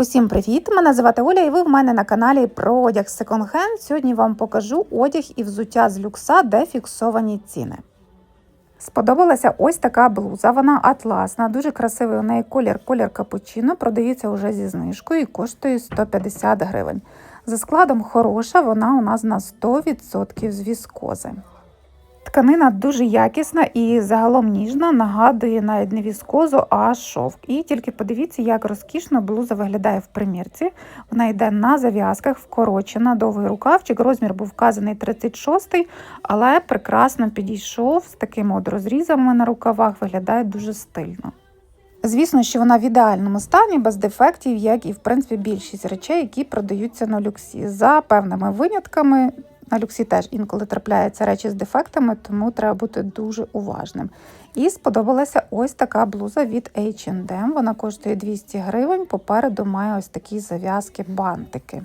Усім привіт! Мене звати Оля, і ви в мене на каналі про одяг секонд-хенд. Сьогодні вам покажу одяг і взуття з люкса, де фіксовані ціни. Сподобалася ось така блуза. Вона атласна, дуже красивий у неї колір, колір капучино, продається уже зі знижкою і коштує 150 гривень. За складом хороша, вона у нас на 100% з віскози. Тканина дуже якісна і загалом ніжна, нагадує навіть не віскозу, а шовк. І тільки подивіться, як розкішно блуза виглядає в примірці. Вона йде на зав'язках, вкорочена, довгий рукавчик. Розмір був вказаний 36 але прекрасно підійшов з такими от розрізами на рукавах, виглядає дуже стильно. Звісно, що вона в ідеальному стані, без дефектів, як і в принципі більшість речей, які продаються на люксі. За певними винятками, на люксі теж інколи трапляються речі з дефектами, тому треба бути дуже уважним. І сподобалася ось така блуза від H&M. Вона коштує 200 гривень. Попереду має ось такі зав'язки бантики.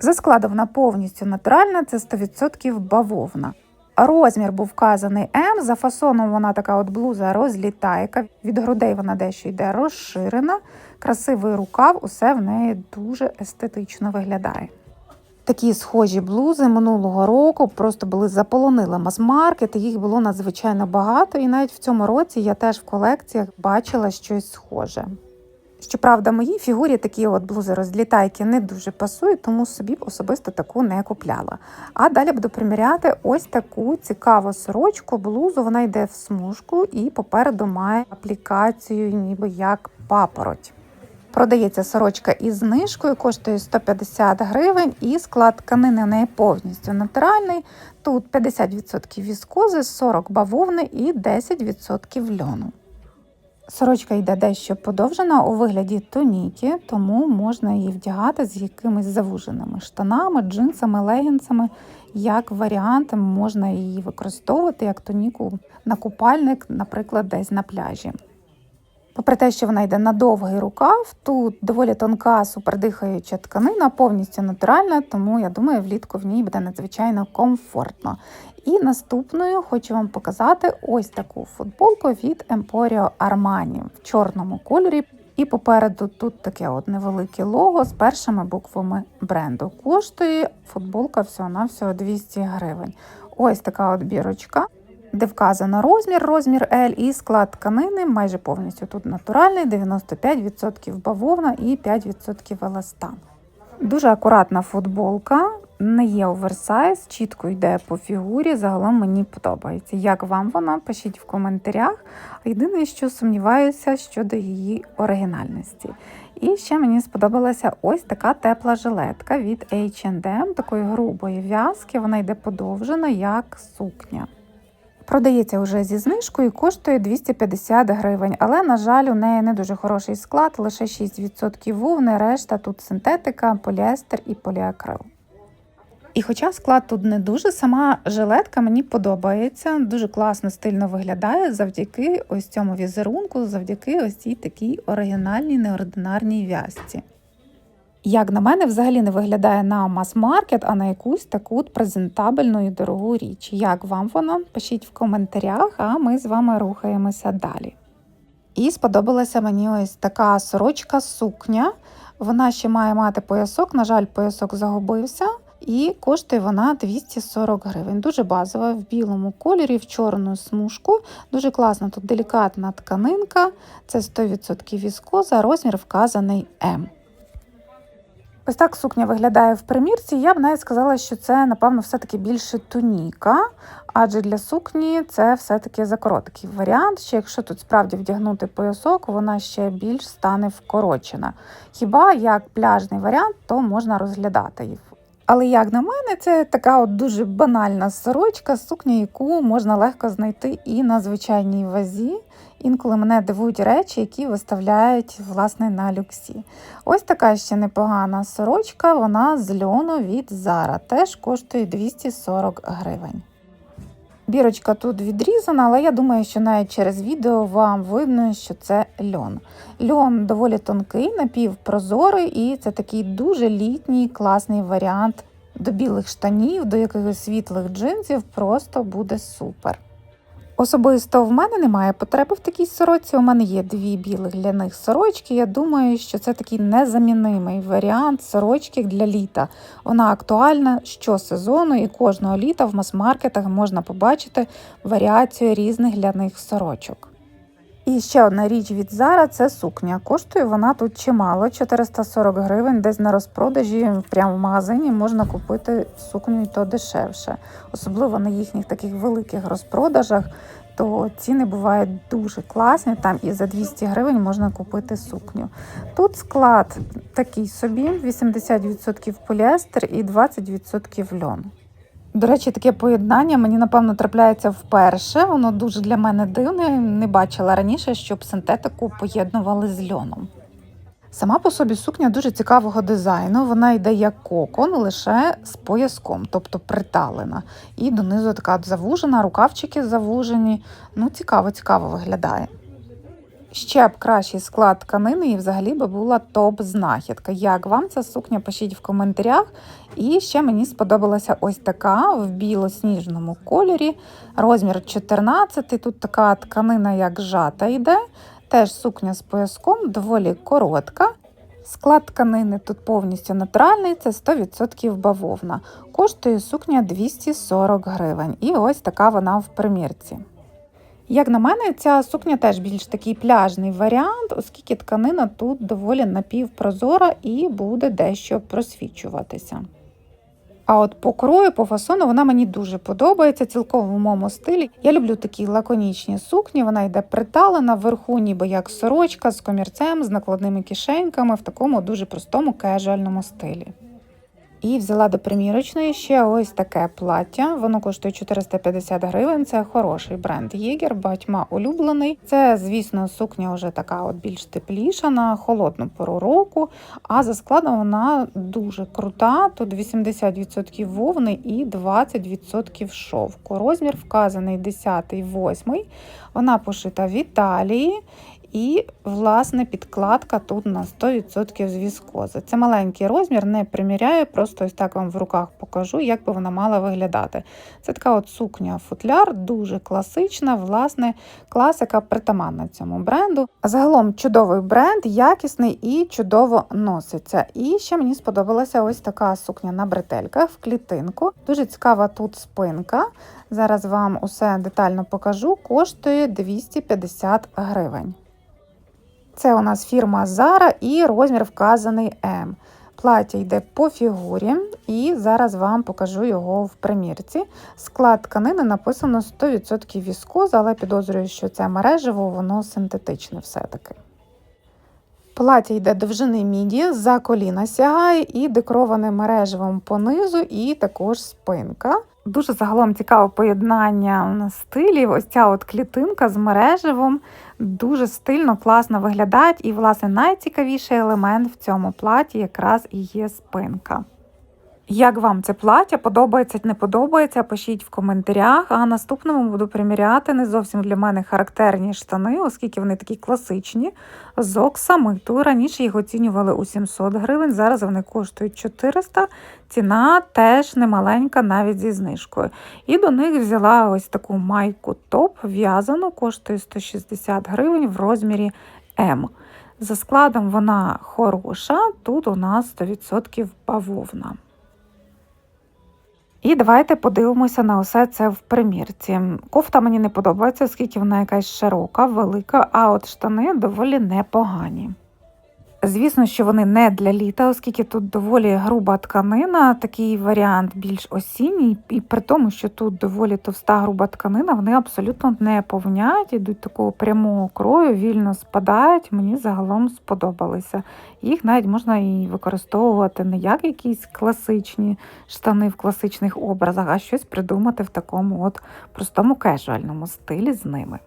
За складом вона повністю натуральна, це 100% бавовна. Розмір був вказаний М. За фасоном вона така от блуза розлітайка. Від грудей вона дещо йде розширена, красивий рукав, усе в неї дуже естетично виглядає. Такі схожі блузи минулого року просто були заполонили мас-маркет, їх було надзвичайно багато, і навіть в цьому році я теж в колекціях бачила щось схоже. Щоправда, моїй фігурі такі от блузи розлітайки не дуже пасують, тому собі особисто таку не купляла. А далі буду приміряти ось таку цікаву сорочку, блузу. Вона йде в смужку і попереду має аплікацію, ніби як папороть. Продається сорочка із знижкою, коштує 150 гривень, і склад тканини в неї повністю натуральний. Тут 50% віскози, 40 бавовни і 10% льону. Сорочка йде дещо подовжена у вигляді тоніки, тому можна її вдягати з якимись завуженими штанами, джинсами, легінсами. Як варіант, можна її використовувати як тоніку на купальник, наприклад, десь на пляжі. Попри те, що вона йде на довгий рукав, тут доволі тонка, супердихаюча тканина, повністю натуральна, тому я думаю, влітку в ній буде надзвичайно комфортно. І наступною хочу вам показати ось таку футболку від Emporio Armani в чорному кольорі. І попереду тут таке от невелике лого з першими буквами бренду. Коштує футболка всього-навсього 200 гривень. Ось така от бірочка де вказано розмір, розмір L і склад тканини майже повністю тут натуральний, 95% бавовна і 5% еластан. Дуже акуратна футболка, не є оверсайз, чітко йде по фігурі. Загалом мені подобається. Як вам вона? Пишіть в коментарях. Єдине, що сумніваюся щодо її оригінальності. І ще мені сподобалася ось така тепла жилетка від H&M, такої грубої в'язки. Вона йде подовжена, як сукня. Продається вже зі знижкою коштує 250 гривень, але, на жаль, у неї не дуже хороший склад, лише 6% вовни, решта тут синтетика, поліестер і поліакрил. І хоча склад тут не дуже, сама жилетка мені подобається, дуже класно, стильно виглядає завдяки ось цьому візерунку, завдяки ось цій такій оригінальній неординарній в'язці. Як на мене, взагалі не виглядає на мас-маркет, а на якусь таку презентабельну і дорогу річ. Як вам воно? Пишіть в коментарях, а ми з вами рухаємося далі. І сподобалася мені ось така сорочка сукня. Вона ще має мати поясок, на жаль, поясок загубився. І коштує вона 240 гривень. Дуже базова в білому кольорі, в чорну смужку. Дуже класна тут делікатна тканинка. Це 100% віскоза, розмір вказаний М. Ось так сукня виглядає в примірці. Я б навіть сказала, що це, напевно, все-таки більше туніка, адже для сукні це все-таки за короткий варіант. Що якщо тут справді вдягнути поясок, вона ще більш стане вкорочена. Хіба як пляжний варіант, то можна розглядати їх. Але, як на мене, це така от дуже банальна сорочка, сукня, яку можна легко знайти і на звичайній вазі. Інколи мене дивують речі, які виставляють власне на люксі. Ось така ще непогана сорочка, вона з льону від Zara, теж коштує 240 гривень. Бірочка тут відрізана, але я думаю, що навіть через відео вам видно, що це льон. Льон доволі тонкий, напівпрозорий, і це такий дуже літній класний варіант до білих штанів, до якихось світлих джинсів, просто буде супер. Особисто в мене немає потреби в такій сорочці. У мене є дві білих ляних сорочки. Я думаю, що це такий незамінимий варіант сорочки для літа. Вона актуальна щосезону і кожного літа в мас-маркетах можна побачити варіацію різних ляних сорочок. І ще одна річ від Zara – це сукня. Коштує вона тут чимало 440 гривень. Десь на розпродажі, прямо в магазині можна купити сукню і то дешевше. Особливо на їхніх таких великих розпродажах, то ціни бувають дуже класні. Там і за 200 гривень можна купити сукню. Тут склад такий собі: 80% поліестер і 20% льон. До речі, таке поєднання мені напевно трапляється вперше. Воно дуже для мене дивне. Не бачила раніше, щоб синтетику поєднували з льоном. Сама по собі сукня дуже цікавого дизайну. Вона йде як кокон, лише з пояском, тобто приталена. І донизу така завужена, рукавчики завужені. Ну, цікаво, цікаво виглядає. Ще б кращий склад тканини і взагалі би була топ-знахідка. Як вам ця сукня? Пишіть в коментарях. І ще мені сподобалася ось така в білосніжному кольорі. Розмір 14. Тут така тканина, як жата йде. Теж сукня з пояском, доволі коротка. Склад тканини тут повністю натуральний, це 100% бавовна. Коштує сукня 240 гривень. І ось така вона в примірці. Як на мене, ця сукня теж більш такий пляжний варіант, оскільки тканина тут доволі напівпрозора і буде дещо просвічуватися. А от по крою, по фасону вона мені дуже подобається, цілком в моєму стилі. Я люблю такі лаконічні сукні, вона йде приталена вверху, ніби як сорочка з комірцем, з накладними кишеньками в такому дуже простому кежуальному стилі. І взяла до примірочної ще ось таке плаття. Воно коштує 450 гривень. Це хороший бренд Єгер, багатьма улюблений. Це, звісно, сукня вже така от більш тепліша на холодну пору року. А за складом вона дуже крута. Тут 80% вовни і 20% шовку. Розмір вказаний 10-8. Вона пошита в Італії. І, власне, підкладка тут на 100% з віскози. Це маленький розмір, не приміряю, просто ось так вам в руках покажу, як би вона мала виглядати. Це така от сукня-футляр, дуже класична, власне, класика притаманна цьому бренду. Загалом чудовий бренд, якісний і чудово носиться. І ще мені сподобалася ось така сукня на бретельках в клітинку. Дуже цікава тут спинка. Зараз вам усе детально покажу. Коштує 250 гривень. Це у нас фірма Zara і розмір вказаний М. Плаття йде по фігурі, і зараз вам покажу його в примірці. Склад тканини написано 100% віскоза, але підозрюю, що це мережево, воно синтетичне все-таки. Плаття йде довжини міді, за коліна сягає і декороване мережевим понизу, і також спинка. Дуже загалом цікаве поєднання стилів. Ось ця от клітинка з мережевим дуже стильно, класно виглядає. І, власне, найцікавіший елемент в цьому платі якраз і є спинка. Як вам це плаття? Подобається чи не подобається? Пишіть в коментарях. А наступному буду приміряти не зовсім для мене характерні штани, оскільки вони такі класичні. З оксамиту. Раніше їх оцінювали у 700 гривень, зараз вони коштують 400. Ціна теж немаленька, навіть зі знижкою. І до них взяла ось таку майку топ в'язану, коштує 160 гривень в розмірі М. За складом вона хороша, тут у нас 100% бавовна. І давайте подивимося на усе це в примірці. Кофта мені не подобається, оскільки вона якась широка, велика, а от штани доволі непогані. Звісно, що вони не для літа, оскільки тут доволі груба тканина, такий варіант більш осінній, і при тому, що тут доволі товста груба тканина, вони абсолютно не повняють, ідуть такого прямого крою, вільно спадають. Мені загалом сподобалися. Їх навіть можна і використовувати не як якісь класичні штани в класичних образах, а щось придумати в такому от простому кежуальному стилі з ними.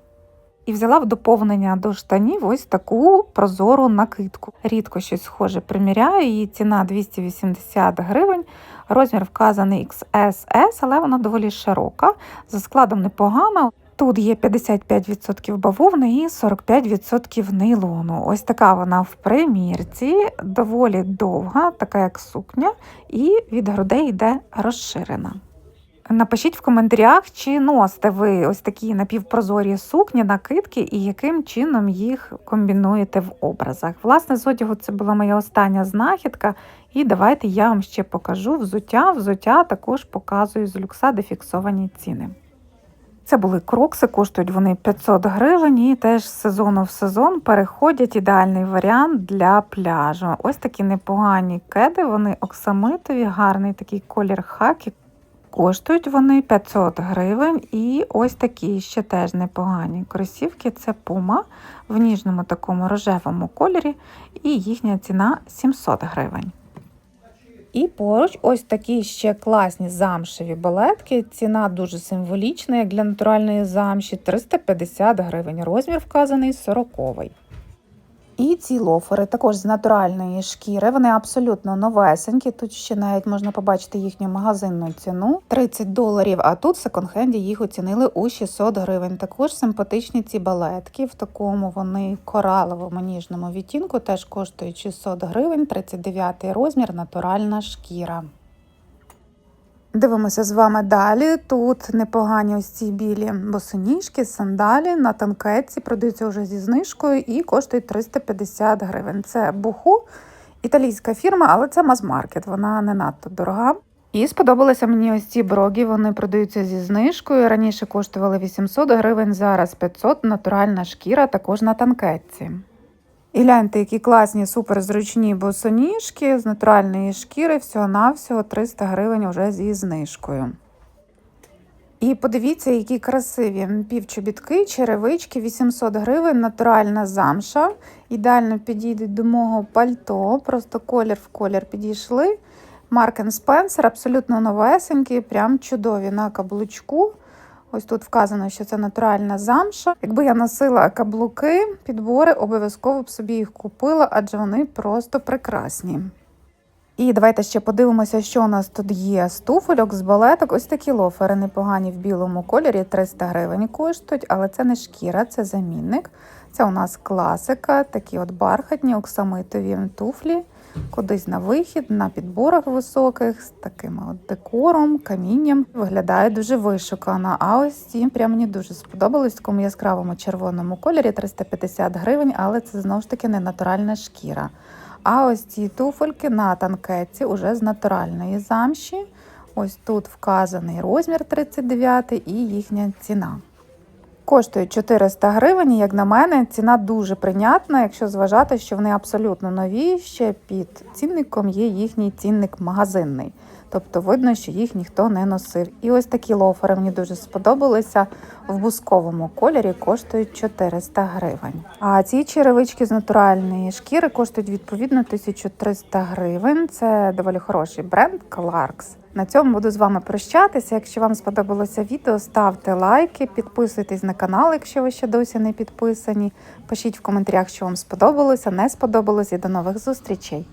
І взяла в доповнення до штанів ось таку прозору накидку. Рідко щось схоже приміряю, її ціна 280 гривень, розмір вказаний XSS, але вона доволі широка, за складом непогана. Тут є 55% бавовни і 45% нейлону. Ось така вона в примірці, доволі довга, така як сукня, і від грудей йде розширена. Напишіть в коментарях, чи носите ви ось такі напівпрозорі сукні, накидки і яким чином їх комбінуєте в образах. Власне, з одягу це була моя остання знахідка. І давайте я вам ще покажу взуття. Взуття також показую з люкса, де фіксовані ціни. Це були крокси, коштують вони 500 гривень і теж з сезону в сезон переходять ідеальний варіант для пляжу. Ось такі непогані кеди, вони оксамитові, гарний такий колір хакі. Коштують вони 500 гривень і ось такі ще теж непогані кросівки. Це пума в ніжному такому рожевому кольорі, і їхня ціна 700 гривень. І поруч ось такі ще класні замшеві балетки. Ціна дуже символічна, як для натуральної замші 350 гривень. Розмір вказаний 40 і ці лофери також з натуральної шкіри. Вони абсолютно новесенькі. Тут ще навіть можна побачити їхню магазинну ціну 30 доларів. А тут в секонд-хенді їх оцінили у 600 гривень. Також симпатичні ці балетки. В такому вони кораловому ніжному відтінку теж коштують 600 гривень, 39 розмір, натуральна шкіра. Дивимося з вами далі. Тут непогані ось ці білі босоніжки, сандалі на танкетці продаються вже зі знижкою і коштують 350 гривень. Це буху, італійська фірма, але це мас-маркет, вона не надто дорога. І сподобалися мені ось ці брогі, вони продаються зі знижкою. Раніше коштували 800 гривень, зараз 500, натуральна шкіра, також на танкетці. І гляньте, які класні, суперзручні босоніжки з натуральної шкіри, всього-навсього 300 гривень вже зі знижкою. І подивіться, які красиві півчобітки, черевички, 800 гривень, натуральна замша. Ідеально підійдуть до мого пальто, просто колір в колір підійшли. Марк Спенсер, абсолютно новесенькі, прям чудові на каблучку. Ось тут вказано, що це натуральна замша. Якби я носила каблуки, підбори, обов'язково б собі їх купила, адже вони просто прекрасні. І давайте ще подивимося, що у нас тут є з туфельок, з балеток. Ось такі лофери непогані в білому кольорі, 300 гривень коштують, але це не шкіра, це замінник. Це у нас класика, такі от бархатні, оксамитові туфлі кудись на вихід, на підборах високих, з таким от декором, камінням. Виглядає дуже вишукано. А ось ці прям мені дуже сподобались в такому яскравому червоному кольорі 350 гривень, але це знову ж таки не натуральна шкіра. А ось ці туфельки на танкетці уже з натуральної замші. Ось тут вказаний розмір 39 і їхня ціна. Коштують 400 гривень, як на мене, ціна дуже прийнятна, якщо зважати, що вони абсолютно нові. Ще під цінником є їхній цінник магазинний. Тобто видно, що їх ніхто не носив. І ось такі лофери мені дуже сподобалися. В бусковому кольорі коштують 400 гривень. А ці черевички з натуральної шкіри коштують відповідно 1300 гривень. Це доволі хороший бренд Clarks. На цьому буду з вами прощатися. Якщо вам сподобалося відео, ставте лайки, підписуйтесь на канал, якщо ви ще досі не підписані. Пишіть в коментарях, що вам сподобалося, не сподобалось, і до нових зустрічей.